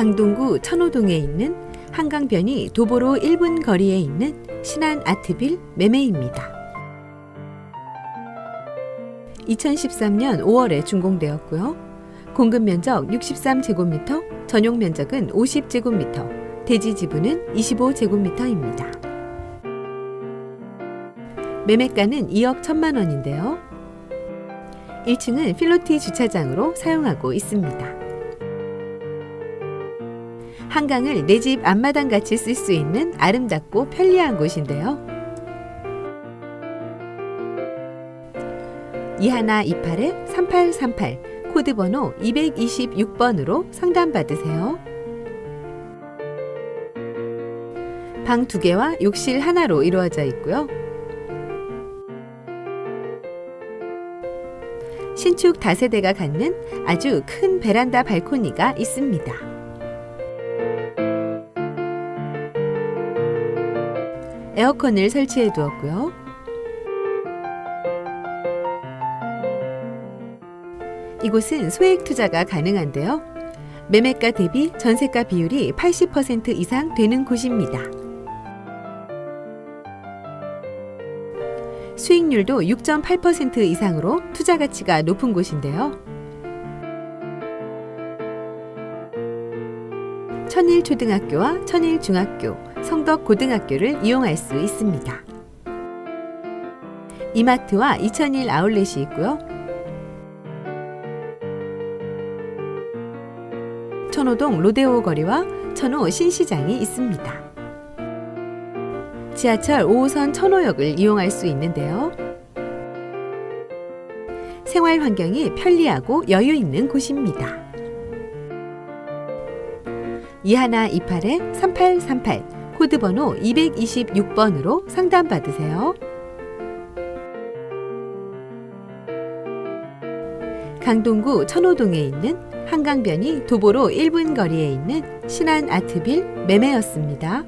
강동구 천호동에 있는 한강변이 도보로 1분 거리에 있는 신한 아트빌 매매입니다. 2013년 5월에 준공되었고요. 공급 면적 63제곱미터, 전용 면적은 50제곱미터, 대지 지분은 25제곱미터입니다. 매매가는 2억 1천만 원인데요. 1층은 필로티 주차장으로 사용하고 있습니다. 한강을 내 집 앞마당 같이 쓸 수 있는 아름답고 편리한 곳인데요. 이하나 28에 3838 코드 번호 226번으로 상담 받으세요. 방 두 개와 욕실 하나로 이루어져 있고요. 신축 다세대가 갖는 아주 큰 베란다 발코니가 있습니다. 에어컨을 설치해 두었고요. 이곳은 소액 투자가 가능한데요. 매매가 대비 전세가 비율이 80% 이상 되는 곳입니다. 수익률도 6.8% 이상으로 투자 가치가 높은 곳인데요. 천일 초등학교와 천일 중학교, 성덕 고등학교를 이용할 수 있습니다. 이마트와 2001 아울렛이 있고요. 천호동 로데오 거리와 천호 신시장이 있습니다. 지하철 5호선 천호역을 이용할 수 있는데요. 생활 환경이 편리하고 여유 있는 곳입니다. 이하나 28에 3838 코드 번호 226번으로 상담받으세요. 강동구 천호동에 있는 한강변이 도보로 1분 거리에 있는 신한 아트빌 매매였습니다.